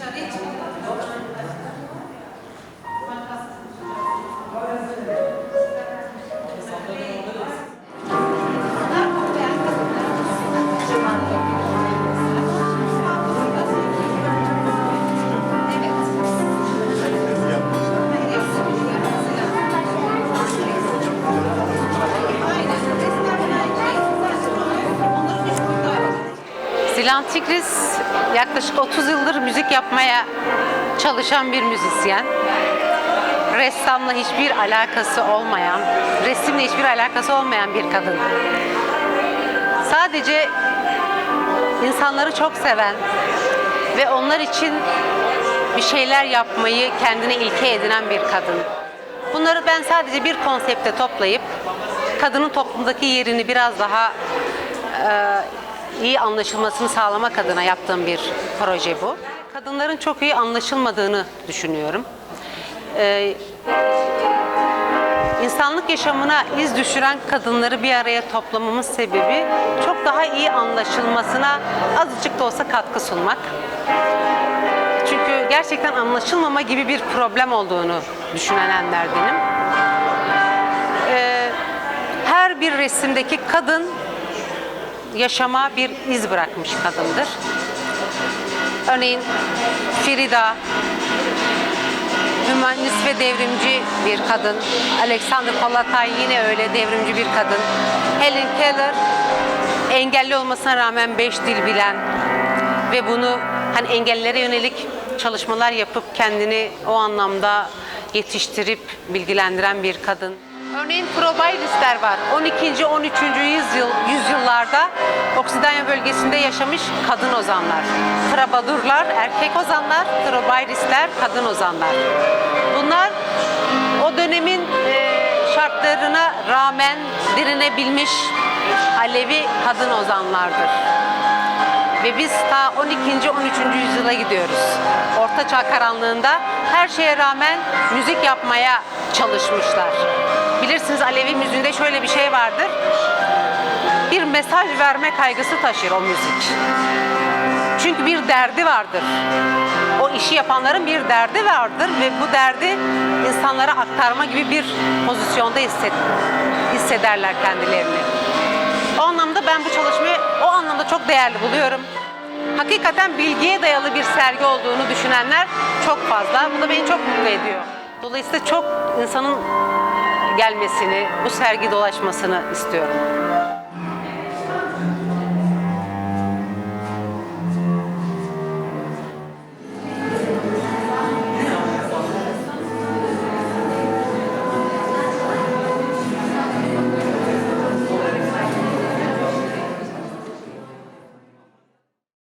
шарить. Dilan Tigris yaklaşık 30 yıldır müzik yapmaya çalışan bir müzisyen. Ressamla hiçbir alakası olmayan, resimle hiçbir alakası olmayan bir kadın. Sadece insanları çok seven ve onlar için bir şeyler yapmayı kendine ilke edinen bir kadın. Bunları ben sadece bir konsepte toplayıp kadının toplumdaki yerini biraz daha e, iyi anlaşılmasını sağlamak adına yaptığım bir proje bu. Kadınların çok iyi anlaşılmadığını düşünüyorum. E, İnsanlık yaşamına iz düşüren kadınları bir araya toplamamız sebebi çok daha iyi anlaşılmasına azıcık da olsa katkı sunmak. Çünkü gerçekten anlaşılmama gibi bir problem olduğunu düşünenlerdenim. Ee, her bir resimdeki kadın yaşama bir iz bırakmış kadındır. Örneğin Frida, hümanist ve devrimci bir kadın. Alexander Palatay yine öyle devrimci bir kadın. Helen Keller engelli olmasına rağmen beş dil bilen ve bunu hani engellilere yönelik çalışmalar yapıp kendini o anlamda yetiştirip bilgilendiren bir kadın. Örneğin Probailistler var. 12. 13. yüzyıl yüzyıllarda Oksidanya bölgesinde yaşamış kadın ozanlar. Trabadurlar erkek ozanlar, Probailistler kadın ozanlar. Bunlar o dönemin e, şartlarına rağmen direnebilmiş Alevi kadın ozanlardır. Ve biz ta 12. 13. yüzyıla gidiyoruz. Orta Çağ karanlığında her şeye rağmen müzik yapmaya çalışmışlar. Bilirsiniz Alevi müziğinde şöyle bir şey vardır. Bir mesaj verme kaygısı taşır o müzik. Çünkü bir derdi vardır. O işi yapanların bir derdi vardır ve bu derdi insanlara aktarma gibi bir pozisyonda hisset, hissederler kendilerini. O anlamda ben bu çalışmayı o anlamda çok değerli buluyorum. Hakikaten bilgiye dayalı bir sergi olduğunu düşünenler çok fazla. Bu da beni çok mutlu ediyor. Dolayısıyla çok insanın gelmesini, bu sergi dolaşmasını istiyorum.